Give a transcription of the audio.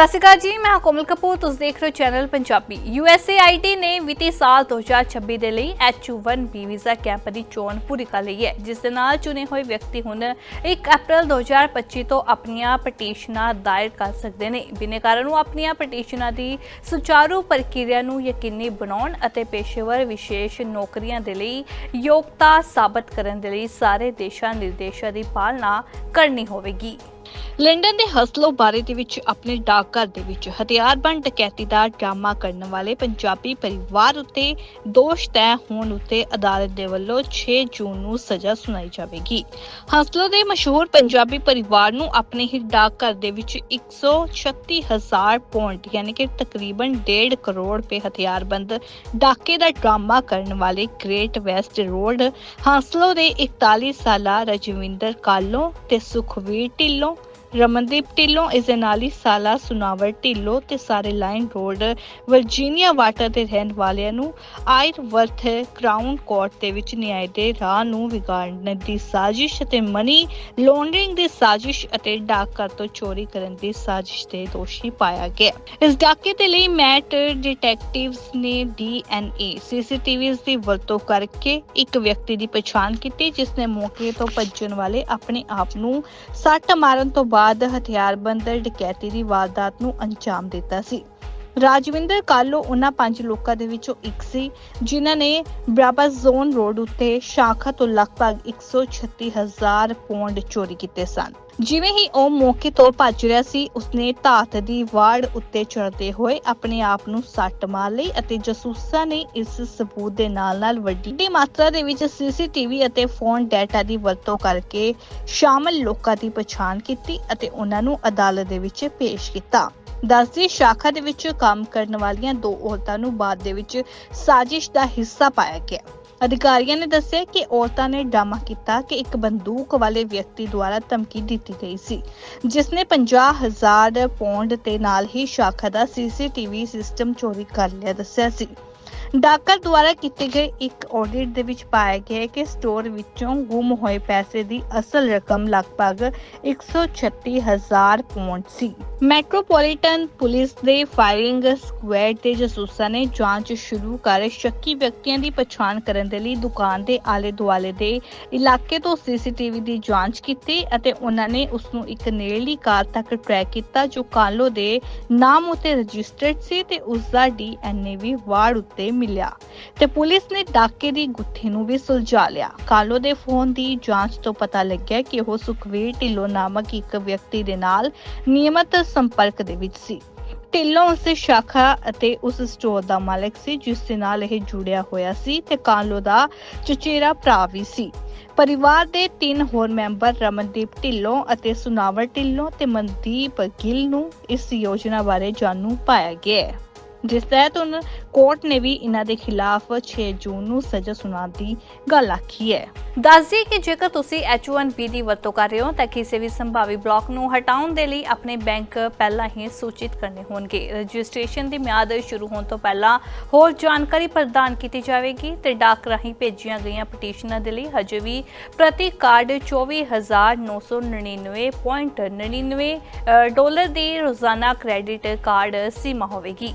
ਸਤਿ ਸ਼੍ਰੀ ਅਕਾਲ ਜੀ, ਮੈਂ ਕੋਮਲ ਕਪੂਰ, ਤੁਸੀਂ ਦੇਖ ਰਹੇ ਹੋ ਚੈਨਲ ਪੰਜਾਬੀ। USAID ਨੇ ਵਿੱਤੀ ਸਾਲ 2026 ਦੇ ਲਈ H1B ਵੀਜ਼ਾ ਕੈਂਪ ਦੀ ਚੋਣ ਪੂਰੀ ਕਰ ਲਈ ਹੈ, ਜਿਸ ਦੇ ਨਾਲ ਚੁਣੇ ਹੋਏ ਵਿਅਕਤੀ ਹੁਣ 1 ਅਪ੍ਰੈਲ 2025 ਤੋਂ ਆਪਣੀਆਂ ਪਟੀਸ਼ਨਾਂ ਦਾਇਰ ਕਰ ਸਕਦੇ ਨੇ। ਬਿਨੇਕਾਰਾਂ ਨੂੰ ਆਪਣੀਆਂ ਪਟੀਸ਼ਨਾਂ ਦੀ ਸੁਚਾਰੂ ਪ੍ਰਕਿਰਿਆ ਨੂੰ ਯਕੀਨੀ ਬਣਾਉਣ ਅਤੇ ਪੇਸ਼ੇਵਰ ਵਿਸ਼ੇਸ਼ ਨੌਕਰੀਆਂ ਦੇ ਲਈ ਯੋਗਤਾ ਸਾਬਤ ਕਰਨ ਦੇ ਲਈ ਸਾਰੇ ਦੇਸ਼ਾਂ ਨਿਰਦੇਸ਼ਾਂ ਦੀ ਪਾਲਣਾ ਕਰਨੀ ਹੋਵੇਗੀ। ਲੰਡਨ ਦੇ ਹਸਲੋ ਬਾਰੇ ਦੇ ਵਿੱਚ ਆਪਣੇ ਡਾਕਘਰ ਦੇ ਵਿੱਚ ਹਥਿਆਰਬੰਦ ਡਕੈਤੀ ਦਾ ਡਰਾਮਾ ਕਰਨ ਵਾਲੇ ਪੰਜਾਬੀ ਪਰਿਵਾਰ ਉੱਤੇ ਦੋਸ਼ ਤੈਅ ਹੋਣ ਉੱਤੇ ਅਦਾਲਤ ਦੇ ਵੱਲੋਂ 6 ਜੂਨ ਨੂੰ ਸਜ਼ਾ ਸੁਣਾਈ ਜਾਵੇਗੀ। ਹਸਲੋ ਦੇ ਮਸ਼ਹੂਰ ਪੰਜਾਬੀ ਪਰਿਵਾਰ ਨੂੰ ਆਪਣੇ ਹੀ ਡਾਕਘਰ ਦੇ ਵਿੱਚ 136000 ਪੌਂਡ ਯਾਨੀ ਕਿ ਤਕਰੀਬਨ 1.5 ਕਰੋੜ ਰੁਪਏ ਹਥਿਆਰਬੰਦ ਡਾਕੇ ਦਾ ਡਰਾਮਾ ਕਰਨ ਵਾਲੇ ਗ੍ਰੇਟ ਵੈਸਟ ਰੋਡ, ਹਾਂਸਲੋ ਦੇ 41 ਸਾਲਾ ਰਜਵਿੰਦਰ ਕਾਲੋ ਤੇ ਸੁਖਵੀਰ ਢਿੱਲੋਂ ਰਮਨਦੀਪ ਢਿੱਲੋਂ, ਇਸ ਦੇ ਨਾਲ ਹੀ ਸਾਲਾ ਸੁਨਾਵਰ ਢਿੱਲੋਂ ਤੇ ਸਾਰੇ ਲਾਈਨ ਰੋਡ ਵਰਜੀਨੀਆ ਵਾਟਰ ਦੇ ਰਹਿਣ ਵਾਲਿਆਂ ਨੂੰ ਆਇਰਵਰਥ ਕ੍ਰਾਊਨ ਕੋਰਟ ਦੇ ਵਿੱਚ ਨਿਆਂ ਦੇ ਰਾਹ ਨੂੰ ਵਿਗਾੜਨ ਦੀ ਸਾਜ਼ਿਸ਼ ਅਤੇ ਮਨੀ ਲਾਂਡਰਿੰਗ ਦੀ ਸਾਜ਼ਿਸ਼ ਅਤੇ ਡਾਕਘਰ ਤੋਂ ਚੋਰੀ ਕਰਨ ਦੀ ਸਾਜ਼ਿਸ਼ ਦੇ ਦੋਸ਼ੀ ਪਾਇਆ ਗਿਆ। ਇਸ ਡਾਕੇ ਦੇ ਲਈ ਮੈਟ ਡਿਟੈਕਟਿਵਸ ਨੇ ਡੀਐਨਏ ਸੀਸੀਟੀਵੀਜ਼ ਦੀ ਵਰਤੋਂ ਕਰਕੇ ਇੱਕ ਵਿਅਕਤੀ ਦੀ ਪਛਾਣ ਕੀਤੀ ਜਿਸ ਨੇ ਮੌਕੇ ਤੋਂ ਭੱਜਣ ਵਾਲੇ ਆਪਣੇ ਆਪ ਨੂੰ ਸੱਟ ਮਾਰਨ ਤੋਂ ਬਾਅਦ ਹਥਿਆਰਬੰਦ ਡਕੈਤੀ ਦੀ ਵਾਰਦਾਤ ਨੂੰ ਅੰਜਾਮ ਦਿੱਤਾ ਸੀ। ਰਾਜਵਿੰਦਰ ਕਾਲੋ ਉਹਨਾਂ ਪੰਜ ਲੋਕਾਂ ਦੇ ਵਿੱਚੋਂ ਇੱਕ ਸੀ, ਜਿਨ੍ਹਾਂ ਨੇ ਬਰਾਬਰ ਜ਼ੋਨ ਰੋਡ ਉੱਤੇ ਸ਼ਾਖਾ ਤੋਂ ਲਗਭਗ 136000 ਪੌਂਡ ਚੋਰੀ ਕੀਤੇ ਸਨ। ਜਿਵੇਂ ਹੀ ਉਹ ਮੌਕੇ ਤੋਂ ਭੱਜ ਰਿਹਾ ਸੀ, ਉਸਨੇ ਧਾਤ ਦੀ ਵਾੜ ਉੱਤੇ ਚੜ੍ਹਦੇ ਹੋਏ ਆਪਣੇ ਆਪ ਨੂੰ ਸੱਟ ਮਾਰ ਲਈ ਅਤੇ ਜਸੂਸਾਂ ਨੇ ਇਸ ਸਬੂਤ ਦੇ ਨਾਲ-ਨਾਲ ਵੱਡੀ ਮਾਤਰਾ ਦੇ ਵਿੱਚ ਸੀਸੀਟੀਵੀ ਅਤੇ ਫੋਨ ਡਾਟਾ ਦੀ ਵਰਤੋਂ ਕਰਕੇ ਸ਼ਾਮਲ ਲੋਕਾਂ ਦੀ ਪਛਾਣ ਕੀਤੀ ਅਤੇ ਉਹਨਾਂ ਨੂੰ ਅਦਾਲਤ ਦੇ ਵਿੱਚ ਪੇਸ਼ ਕੀਤਾ। ਦੱਸਦੀ ਸ਼ਾਖਾ ਦੇ ਵਿੱਚ ਕੰਮ ਕਰਨ ਵਾਲੀਆਂ ਦੋ ਔਰਤਾਂ ਨੂੰ ਬਾਅਦ ਦੇ ਵਿੱਚ ਸਾਜ਼ਿਸ਼ ਦਾ ਹਿੱਸਾ ਪਾਇਆ ਗਿਆ। ਅਧਿਕਾਰੀਆਂ ਨੇ ਦੱਸਿਆ ਕਿ ਔਰਤਾਂ ਨੇ ਡਰਾਮਾ ਕੀਤਾ ਕਿ ਇੱਕ ਬੰਦੂਕ ਵਾਲੇ ਵਿਅਕਤੀ ਦੁਆਰਾ ਧਮਕੀ ਦਿੱਤੀ ਗਈ ਸੀ, ਜਿਸ ਨੇ 50000 ਪੌਂਡ ਤੇ ਨਾਲ ਹੀ ਸ਼ਾਖਾ ਦਾ ਸੀਸੀਟੀਵੀ ਸਿਸਟਮ ਚੋਰੀ ਕਰ ਲਿਆ, ਦੱਸਿਆ ਸੀ। ਡਾਕਰ ਦੁਆਰਾ ਕੀਤੇ ਗਏ ਇੱਕ ਆਡਿਟ ਦੇ ਵਿੱਚ ਪਾਇਆ ਗਿਆ ਹੈ ਕਿ ਸਟੋਰ ਵਿੱਚੋਂ ਗੁੰਮ ਹੋਏ ਪੈਸੇ ਦੀ ਅਸਲ ਰਕਮ ਲਗਭਗ 136000 ਪੌਂਡ ਸੀ। ਮੈਟਰੋਪੋਲੀਟਨ ਪੁਲਿਸ ਦੇ ਫਾਇਰਿੰਗ ਸਕੁਐਡ ਦੇ ਜਸੂਸਾਂ ਨੇ ਜਾਂਚ ਸ਼ੁਰੂ ਕਰ ਸ਼ੱਕੀ ਵਿਅਕਤੀਆਂ ਦੀ ਪਛਾਣ ਕਰਨ ਦੇ ਲਈ ਦੁਕਾਨ ਦੇ ਆਲੇ-ਦੁਆਲੇ ਦੇ ਇਲਾਕੇ ਤੋਂ ਸੀਸੀਟੀਵੀ ਦੀ ਜਾਂਚ ਕੀਤੀ ਅਤੇ ਉਹਨਾਂ ਨੇ ਉਸ ਨੂੰ ਇੱਕ ਨੇੜਲੀ ਕਾਰ ਤੱਕ ਟਰੈਕ ਕੀਤਾ ਜੋ ਕਾਲੋ ਦੇ ਨਾਮ ਉਤੇ ਰਜਿਸਟਰਡ ਸੀ ਤੇ ਉਸ ਦਾ ਡੀਐਨਏ ਵੀ ਵਾਰਡ ਉੱਤੇ ਮਿਲਿਆ ਤੇ ਪੁਲਿਸ ਨੇ ਡਾਕੇ ਦੀ ਗੁੱਥੀ ਨੂੰ ਵੀ ਸੁਲਝਾ ਲਿਆ। ਕਾਲੋ ਦੇ ਫੋਨ ਦੀ ਜਾਂਚ ਤੋਂ ਪਤਾ ਲੱਗਿਆ ਕਿ ਉਹ ਸੁਖਵੀਰ ਢਿੱਲੋਂ ਨਾਮਕ ਇੱਕ ਵਿਅਕਤੀ ਦੇ ਨਾਲ ਨਿਯਮਤ ਸੰਪਰਕ ਦੇ ਵਿੱਚ ਸੀ। ਢਿੱਲੋਂ ਉਸ ਸ਼ਾਖਾ ਅਤੇ ਉਸ ਸਟੋਰ ਦਾ ਮਾਲਕ ਸੀ, ਜਿਸ ਦੇ ਨਾਲ ਇਹ ਜੁੜਿਆ ਹੋਇਆ ਸੀ ਤੇ ਕਾਲੋ ਦਾ ਚਚੇਰਾ ਭਰਾ ਵੀ ਸੀ। ਪਰਿਵਾਰ ਦੇ ਤਿੰਨ ਹੋਰ ਮੈਂਬਰ ਰਮਨਦੀਪ ਢਿੱਲੋਂ ਅਤੇ ਸੁਨਾਵਰ ਢਿੱਲੋਂ ਤੇ ਮਨਦੀਪ ਗਿੱਲ ਨੂੰ ਇਸ ਯੋਜਨਾ ਬਾਰੇ ਜਾਣੂ ਪਾਇਆ ਗਿਆ ਹੈ। ਜਿਸ ਤਹਿਤ ਹੁਣ ਕੋਰਟ ਨੇ ਵੀ ਇਹਨਾਂ ਦੇ ਖਿਲਾਫ 6 ਜੂਨ ਨੂੰ ਸਜ਼ਾ ਸੁਣਾਉਣ ਦੀ ਗੱਲ ਆਖੀ ਹੈ। ਦੱਸਦੀ ਕਿ ਜੇਕਰ ਤੁਸੀਂ H1B ਦੀ ਵਰਤੋਂ ਕਰ ਰਹੇ ਹੋ, ਤਾਂ ਕਿਸੇ ਵੀ ਸੰਭਾਵੀ ਬਲੌਕ ਨੂੰ ਹਟਾਉਣ ਦੇ ਲਈ ਆਪਣੇ ਬੈਂਕ ਪਹਿਲਾਂ ਹੀ ਸੂਚਿਤ ਕਰਨੇ ਹੋਣਗੇ। ਰਜਿਸਟ੍ਰੇਸ਼ਨ ਦੀ ਮਿਆਦ ਸ਼ੁਰੂ ਹੋਣ ਤੋਂ ਪਹਿਲਾਂ ਹੋਰ ਜਾਣਕਾਰੀ ਪ੍ਰਦਾਨ ਕੀਤੀ ਜਾਵੇਗੀ ਤੇ ਡਾਕ ਰਾਹੀਂ ਭੇਜੀਆਂ ਗਈਆਂ ਪਟੀਸ਼ਨਾਂ ਦੇ ਲਈ ਹਜੇ ਵੀ ਪ੍ਰਤੀ ਕਾਰਡ 24999.99 ਡਾਲਰ ਦੀ ਰੋਜ਼ਾਨਾ ਕ੍ਰੈਡਿਟ ਕਾਰਡ ਸੀਮਾ ਹੋਵੇਗੀ।